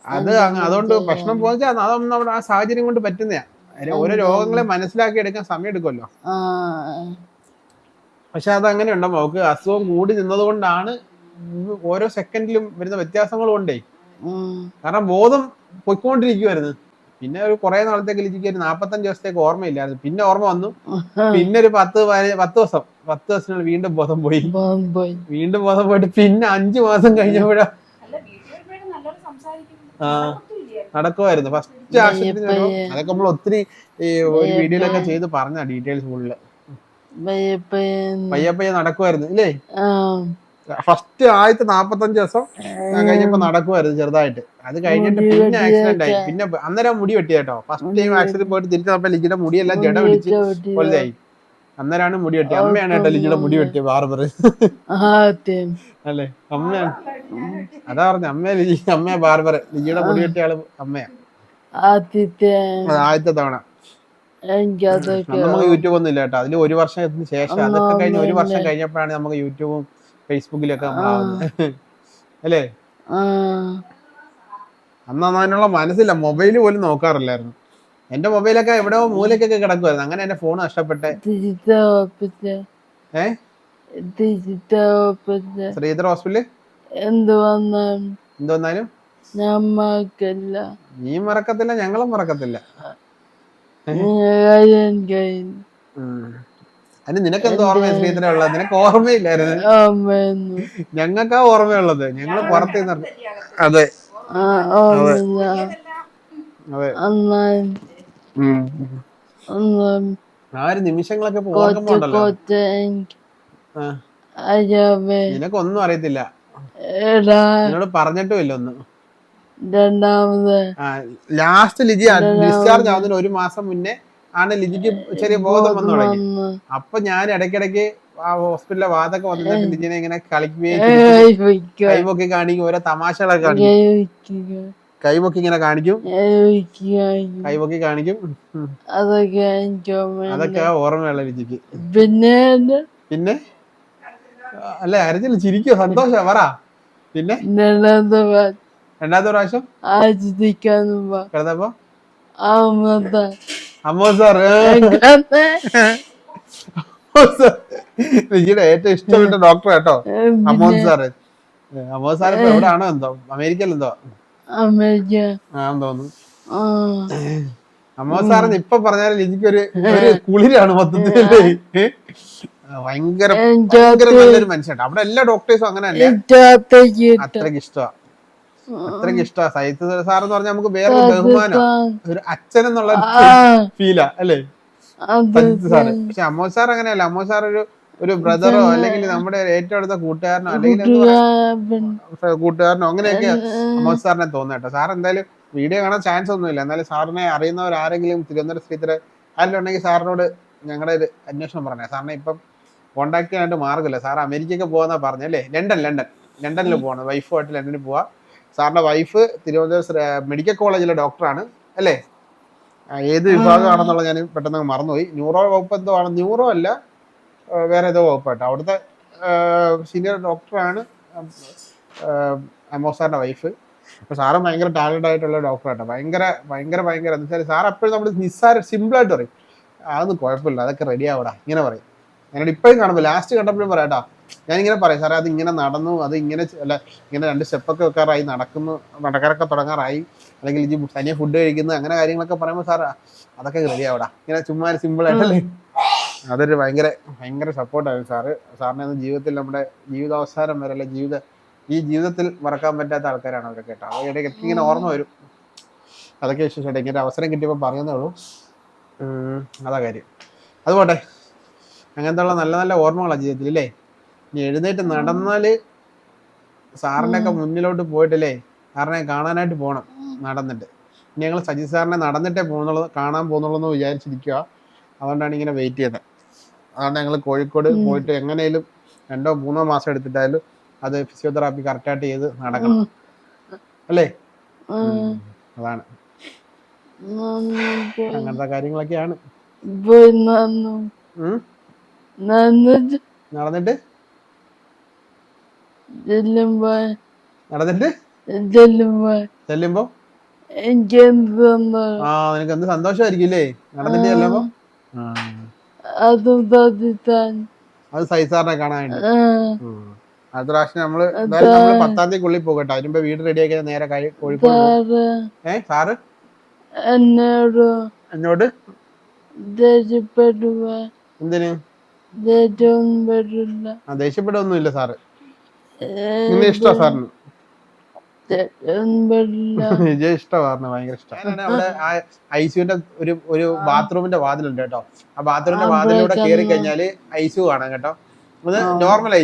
അത് അതുകൊണ്ട് ഭക്ഷണം പോകാൻ അതൊന്നും നമ്മുടെ ആ സാഹചര്യം കൊണ്ട് പറ്റുന്നതാ ഓരോ രോഗങ്ങളെ മനസ്സിലാക്കി എടുക്കാൻ സമയം എടുക്കുമല്ലോ. പക്ഷെ അത് അങ്ങനെ ഉണ്ടോ? നമുക്ക് അസുഖം കൂടി നിന്നത് കൊണ്ടാണ് ഓരോ സെക്കൻഡിലും വരുന്ന വ്യത്യാസങ്ങൾ കൊണ്ടേ. കാരണം ബോധം പൊയ്ക്കൊണ്ടിരിക്കുവായിരുന്നു. പിന്നെ ഒരു കുറെ നാളത്തേക്ക് ലിജിക്ക് ഒരു നാപ്പത്തഞ്ച് ദിവസത്തേക്ക് ഓർമ്മയില്ലായിരുന്നു. പിന്നെ ഓർമ്മ വന്നു. പിന്നെ ഒരു പത്ത് പത്ത് ദിവസം പത്ത് ദിവസത്തിനുള്ളിൽ വീണ്ടും ബോധം പോയി. വീണ്ടും ബോധം പോയിട്ട് പിന്നെ അഞ്ചു മാസം കഴിഞ്ഞപ്പോഴാ ആ. നടക്കുമായിരുന്നു ഫസ്റ്റ് ആശുപത്രി. അതൊക്കെ നമ്മൾ ഒത്തിരി ഈ ഒരു വീഡിയോയിലൊക്കെ ചെയ്ത് പറഞ്ഞ ഡീറ്റെയിൽസ് ഫുള്ള് പയ്യപ്പയ്യ പയ്യെ പയ്യെ നടക്കുമായിരുന്നു ഇല്ലേ? ആ. ഫസ്റ്റ് ആദ്യത്തെ നാപ്പത്തഞ്ച് ദിവസം കഴിഞ്ഞപ്പോ നടക്കുമായിരുന്നു ചെറുതായിട്ട്. അത് കഴിഞ്ഞിട്ട് പിന്നെ ആക്സിഡന്റ് ആയി. പിന്നെ അന്നേരം മുടി വെട്ടി കേട്ടോ ഫസ്റ്റ് ടൈം ആക്സിഡന്റ് പോയിട്ട് തിരിച്ചു വന്നപ്പോ ലിജിയുടെ മുടിയെല്ലാം ജട പിടിച്ച് കൊല്ലായി അന്നേരമാണ് മുടി വെട്ടി അമ്മയാണ് കേട്ടോ ലിജിയുടെ മുടി വെട്ടിയ ബാർബർ അല്ലേ? അമ്മയാണ്. അതാ പറഞ്ഞ അമ്മ ലിജി അമ്മ ബാർബർ ലിജിയുടെ മുടി വെട്ടിയ ആൾ അമ്മയാ. ആദ്യത്തെ തവണ. നമുക്ക് യൂട്യൂബ് ഒന്നും ഇല്ല കേട്ടോ. അതിൽ ഒരു വർഷത്തിന് ശേഷം അതൊക്കെ കഴിഞ്ഞ ഒരു വർഷം കഴിഞ്ഞപ്പോഴാണ് നമുക്ക് യൂട്യൂബും ഫേസ്ബുക്കിലൊക്കെ അല്ലേ? അന്ന് അതിനുള്ള മനസ്സില്ല. മൊബൈൽ പോലും നോക്കാറില്ലായിരുന്നു. എന്റെ മൊബൈലൊക്കെ എവിടെയോ മൂലക്കൊക്കെ കിടക്കുമായിരുന്നു അങ്ങനെ എന്റെ ഫോൺ നഷ്ടപ്പെട്ടെ. ശ്രീധർ ഹോസ്പിറ്റൽ. എന്ത് വന്നാലും? നീ മറക്കത്തില്ല ഞങ്ങളും മറക്കത്തില്ല. അതിന് നിനക്ക് എന്ത്? ഓർമ്മ സ്നേഹത്തിന് ഉള്ളത് നിനക്ക് ഓർമ്മയില്ലായിരുന്നു ഞങ്ങൾക്കാ ഓർമ്മയുള്ളത്. ഞങ്ങൾ പുറത്ത് അതെ. അതെ. ആ ഒരു നിമിഷങ്ങളൊക്കെ നിനക്കൊന്നും അറിയത്തില്ല. എന്നോട് പറഞ്ഞിട്ടും ഇല്ല ഒന്നും. രണ്ടാമത്. ലാസ്റ്റ് ലിജി ഡിസ്ചാർജ് ആവുന്നതിന് ഒരു മാസം മുന്നേ ആണ് ലിജിക്ക് ചെറിയ ബോധം വന്നു തുടങ്ങി. അപ്പൊ ഞാൻ ഇടയ്ക്കിടയ്ക്ക് ആ ഹോസ്പിറ്റലിലെ വാതൊക്കെ വന്നിട്ട് ലിജിനെ ഇങ്ങനെ കളിക്കുകയും കൈമൊക്കെ കാണിക്കും ഓരോ തമാശകളൊക്കെ കാണിക്കും. കൈപൊക്കി ഇങ്ങനെ കാണിക്കും. കൈമൊക്കെ കാണിക്കും. അതൊക്കെ അതൊക്കെ ഓർമ്മയുള്ള ലിജിക്ക്. പിന്നെ പിന്നെ? അല്ല അരച്ചില്ല ചിരിക്കോ സന്തോഷ. പറ. പിന്നെ? രണ്ടാമത്തെ പ്രാവശ്യം? ആ കിടന്നപ്പോ? അമ്മ അമ്മോ സാർ നിങ്ങളുടെ ഏറ്റവും ഇഷ്ടപ്പെട്ട ഡോക്ടർ കേട്ടോ അമ്മോൻ സാറ്. അമ്മോൻ സാർ ഇപ്പൊ എവിടെയാണോ എന്തോ? അമേരിക്കയിലെന്തോ ആണെന്ന് തോന്നുന്നു. ആ. അമ്മോൻ സാറിന് ഇപ്പൊ പറഞ്ഞാൽ എനിക്കൊരു ഒരു കുളിരാണ് മൊത്തത്തിൽ? ഭയങ്കര ഭയങ്കര നല്ലൊരു മനുഷ്യൻ അവിടെ എല്ലാ ഡോക്ടേഴ്സും അങ്ങനെ അല്ലേ അത്രയ്ക്ക് ഇഷ്ടമാ അത്രയ്ക്ക് ഇഷ്ടമാ സൈത്ത് സാർ എന്ന് പറഞ്ഞാൽ നമുക്ക് വേറെ ബഹുമാനം. ഒരു അച്ഛൻ എന്നുള്ള ഫീലാ അല്ലേ? സജിത്ത് സാറ്. പക്ഷെ അമ്മോ സാർ അങ്ങനെയല്ല. അമ്മോ സാർ ഒരു ഒരു ബ്രദറോ അല്ലെങ്കിൽ നമ്മുടെ ഏറ്റവും അടുത്ത കൂട്ടുകാരനോ അല്ലെങ്കിൽ കൂട്ടുകാരനോ അങ്ങനെയൊക്കെ അമ്മോ സാറിനെ തോന്നുന്നു കേട്ടോ. സാർ എന്തായാലും വീഡിയോ കാണാൻ ചാൻസ് ഒന്നുമില്ല. എന്നാലും സാറിനെ അറിയുന്നവർ ആരെങ്കിലും തിരുവനന്തപുരം ശ്രീധര ഉണ്ടെങ്കിൽ സാറിനോട് ഞങ്ങളുടെ ഒരു അന്വേഷണം പറഞ്ഞേ. സാറിനെ ഇപ്പം കോണ്ടാക്ട് ചെയ്യാനായിട്ട് മാർഗമില്ല സാർ അമേരിക്കയ്ക്ക് പോകാന്നാ പറഞ്ഞല്ലേ ലണ്ടൻ ലണ്ടൻ. ലണ്ടനിൽ പോകണം വൈഫുമായിട്ട് ലണ്ടനിൽ പോവാ. സാറിന്റെ വൈഫ് തിരുവനന്തപുരം മെഡിക്കൽ കോളേജിലെ ഡോക്ടറാണ് അല്ലേ? ഏത് വിഭാഗമാണെന്നുള്ള ഞാൻ പെട്ടെന്ന് മറന്നുപോയി. ന്യൂറോ വകുപ്പ് എന്തോ ആണ്. ന്യൂറോ അല്ല വേറെ ഏതോ വകുപ്പായിട്ട്. അവിടുത്തെ സീനിയർ ഡോക്ടറാണ് അമോ സാറിന്റെ വൈഫ്. അപ്പൊ സാറ് ഭയങ്കര ടാലന്റ് ആയിട്ടുള്ള ഡോക്ടറാട്ടോ. ഭയങ്കര ഭയങ്കര ഭയങ്കര. എന്ന് വെച്ചാൽ സാർ അപ്പോഴും നമ്മൾ നിസ്സാര സിമ്പിൾ ആയിട്ട് പറയും. അതൊന്നും കുഴപ്പമില്ല അതൊക്കെ റെഡി ആവടാ ഇങ്ങനെ പറയും. ഞാനോട് ഇപ്പോഴും കാണുമ്പോൾ ലാസ്റ്റ് കണ്ടപ്പോഴും പറയാട്ടാ ഞാനിങ്ങനെ പറയാം സാറേ അത് ഇങ്ങനെ നടന്നു അത് ഇങ്ങനെ അല്ല ഇങ്ങനെ രണ്ട് സ്റ്റെപ്പൊക്കെ വെക്കാറായി നടക്കുന്നു നടക്കാറൊക്കെ തുടങ്ങാറായി. അല്ലെങ്കിൽ ഇനി തനിയെ ഫുഡ് കഴിക്കുന്നത് അങ്ങനെ കാര്യങ്ങളൊക്കെ പറയുമ്പോൾ സാർ അതൊക്കെ റെഡി ഇങ്ങനെ ചുമ്മാ സിമ്പിൾ ആയിട്ടല്ലേ? അതൊരു ഭയങ്കര ഭയങ്കര സപ്പോർട്ടായിരുന്നു സാറ്. സാറിനെ ജീവിതത്തിൽ നമ്മുടെ ജീവിതാവസാനം വരെ അല്ലെ ജീവിത ഈ ജീവിതത്തിൽ മറക്കാൻ പറ്റാത്ത ആൾക്കാരാണ് അവരൊക്കെ കേട്ടോ അവരുടെ ഇങ്ങനെ ഓർമ്മ വരും. അതൊക്കെ വിശേഷം ഇങ്ങനെ അവസരം കിട്ടിയപ്പോൾ പറഞ്ഞതേ ഉള്ളൂ. അതാ കാര്യം. അത് പോട്ടെ. അങ്ങനത്തെ ഉള്ള നല്ല നല്ല ഓർമ്മകളാണ് ജീവിതത്തിൽ അല്ലേ ഇനി എഴുന്നേറ്റ് നടന്നാൽ സാറിന്റെ ഒക്കെ മുന്നിലോട്ട് പോയിട്ടല്ലേ സാറിനെ കാണാനായിട്ട് പോകണം നടന്നിട്ട്. ഇനി ഞങ്ങൾ സജിത് സാറിനെ നടന്നിട്ടേ പോകുന്നുള്ളത് കാണാൻ പോകുന്നുള്ളൂ എന്ന് വിചാരിച്ചിരിക്കുക അതുകൊണ്ടാണ് ഇങ്ങനെ വെയിറ്റ് ചെയ്തത് അതുകൊണ്ട് ഞങ്ങൾ കോഴിക്കോട് പോയിട്ട് എങ്ങനെയും രണ്ടോ മൂന്നോ മാസം എടുത്തിട്ടായാലും അത് ഫിസിയോതെറാപ്പി കറക്റ്റായിട്ട് ചെയ്ത് നടക്കണം. അല്ലേ? അതാണ്. അങ്ങനത്തെ കാര്യങ്ങളൊക്കെയാണ് പോയി നന്നു ഉം. നന്നിട്ട് നടന്നിട്ട്? ചെല്ലുമ്പോ നടന്നിട്ട്? ചെല്ലുമ്പോ ചെല്ലുമ്പോ? എനിക്ക് എന്ത് ആ നിനക്ക് എന്ത് സന്തോഷമായിരിക്കും നടന്നിട്ട് ചെല്ലുമ്പോ? ആ. അതും സൈസാറിനെ കാണാനുണ്ട് അടുത്ത പ്രാവശ്യം നമ്മൾ എന്തായാലും നമ്മൾ പത്താം തീയതി ഉള്ളിൽ പോകട്ടെ. അതിനുമ്പോ വീട് റെഡിയാക്കി നേരെ കഴി- കോഴിക്കോട് ഏ സാറ്? എന്നോട് എന്നോട്? എന്തിന്? ദേഷ്യപ്പെടുകയൊന്നുമില്ല സാറ്. നിന്നെ ഇഷ്ടമാ സാറിന്? വിജയ് ഭയങ്കര അവിടെ ഐ ഒരു ഒരു ബാത്റൂമിന്റെ വാതിലുണ്ട് കേട്ടോ. ആ ബാത്റൂമിന്റെ വാതിലൂടെ കയറി കഴിഞ്ഞാൽ ഐ സി കാണാം കേട്ടോ. അത് നോർമൽ ഐ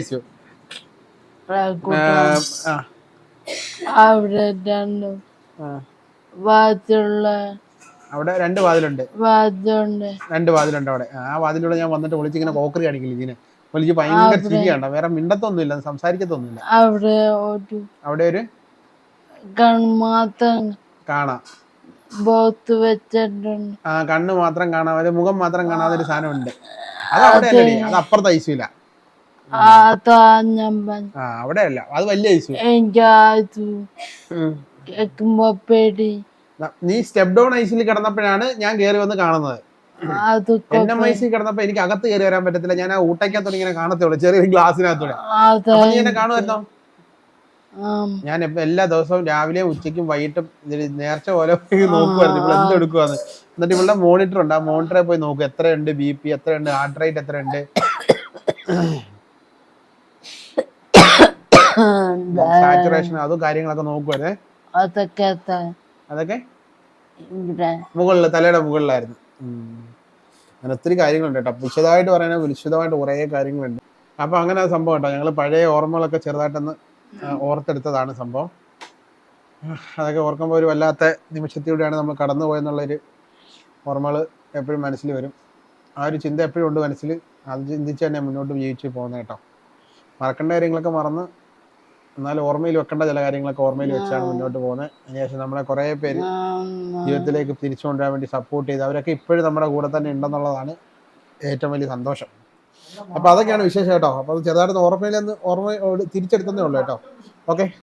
അവിടെ വാച്ചുള്ള അവിടെ രണ്ട് വാതിലുണ്ട്. രണ്ട് വാതിലുണ്ട് അവിടെ. ആ വാതിലൂടെ ഞാൻ വന്നിട്ട് വിളിച്ചിങ്ങനെ കോക്കറി കാണിക്കില്ല ഇതിന് വിളിച്ച് ഭയങ്കര ചിരിയാണ്. വേറെ മിണ്ടത്തൊന്നുമില്ല സംസാരിക്കത്തൊന്നുമില്ല. അവിടെ ഒരു അവിടെ ഒരു കാണാം. ബോത്ത് വെച്ചിട്ടുണ്ട്. ആ കണ്ണ് മാത്രം കാണാ. ഒരു മുഖം മാത്രം കാണാതെ ഒരു സാധനം ഉണ്ട് അത് അവിടെ അത്. അപ്പുറത്തെ ആ അവിടെ അല്ല. അത് വലിയ ഐസു. കേൾക്കുമ്പോ പേടി. നീ സ്റ്റെപ്പ് ഡൗൺ ഐസിൽ കിടന്നപ്പോഴാണ് ഞാൻ കയറി വന്ന് കാണുന്നത്. എൻ എം ഐ സി കിടന്നപ്പോ എനിക്ക് അകത്ത് കയറി വരാൻ പറ്റത്തില്ല. ഞാൻ ആ ഊട്ടയ്ക്കകത്തോടെ ഇങ്ങനെ കാണത്തുള്ളൂ ചെറിയൊരു ഗ്ലാസ്സിനകത്തോടെ നീ എന്നെ കാണുമായിരുന്നോ? ഞാൻ എല്ലാ ദിവസവും രാവിലെയും ഉച്ചയ്ക്കും വൈകിട്ടും നേർച്ച പോലെ നോക്കുമായിരുന്നു ഇവിടെ എന്തെടുക്കുവാന്ന് എന്നിട്ട് ഇവിടെ മോണിറ്റർ ഉണ്ട്. ആ മോണിറ്ററെ പോയി നോക്കും. എത്രയുണ്ട് ബി പി എത്രയുണ്ട് ഹാർട്ട് റേറ്റ് എത്രയുണ്ട്? സാച്ചുറേഷൻ അതും കാര്യങ്ങളൊക്കെ നോക്കുവായിരുന്നേ. അതൊക്കെ അതൊക്കെ? മുകളിൽ തലയുടെ മുകളിലായിരുന്നു. അങ്ങനെ ഒത്തിരി കാര്യങ്ങളുണ്ട് കേട്ടോ. വിശദമായിട്ട് പറയാനാൽ വിശദമായിട്ട് കുറേ കാര്യങ്ങളുണ്ട്. അപ്പൊ അങ്ങനെ സംഭവം കേട്ടോ. ഞങ്ങൾ പഴയ ഓർമ്മകളൊക്കെ ചെറുതായിട്ടൊന്ന് ഓർത്തെടുത്തതാണ് സംഭവം. അതൊക്കെ ഓർക്കുമ്പോൾ ഒരു വല്ലാത്ത നിമിഷത്തിലൂടെയാണ് നമ്മൾ കടന്നു പോയെന്നുള്ളൊരു ഓർമ്മകൾ എപ്പോഴും മനസ്സിൽ വരും. ആ ഒരു ചിന്ത എപ്പോഴും ഉണ്ട് മനസ്സിൽ അത് ചിന്തിച്ച് തന്നെ മുന്നോട്ട് ജീവിച്ച് പോകുന്നത് കേട്ടോ. മറക്കേണ്ട കാര്യങ്ങളൊക്കെ മറന്ന് എന്നാൽ ഓർമ്മയിൽ വെക്കേണ്ട ചില കാര്യങ്ങളൊക്കെ ഓർമ്മയിൽ വെച്ചാണ് മുന്നോട്ട് പോകുന്നത്. അതിനുശേഷം നമ്മളെ കുറേ പേര് ജീവിതത്തിലേക്ക് തിരിച്ചു കൊണ്ടുവരാൻ വേണ്ടി സപ്പോർട്ട് ചെയ്ത് അവരൊക്കെ ഇപ്പോഴും നമ്മുടെ കൂടെ തന്നെ ഉണ്ടെന്നുള്ളതാണ് ഏറ്റവും വലിയ സന്തോഷം. അപ്പൊ അതൊക്കെയാണ് വിശേഷം കേട്ടോ. അപ്പൊ ചെറുതായിട്ട് ഓർമ്മയിൽ നിന്ന് ഓർമ്മ തിരിച്ചെടുത്തതേ ഉള്ളൂ കേട്ടോ. ഓക്കെ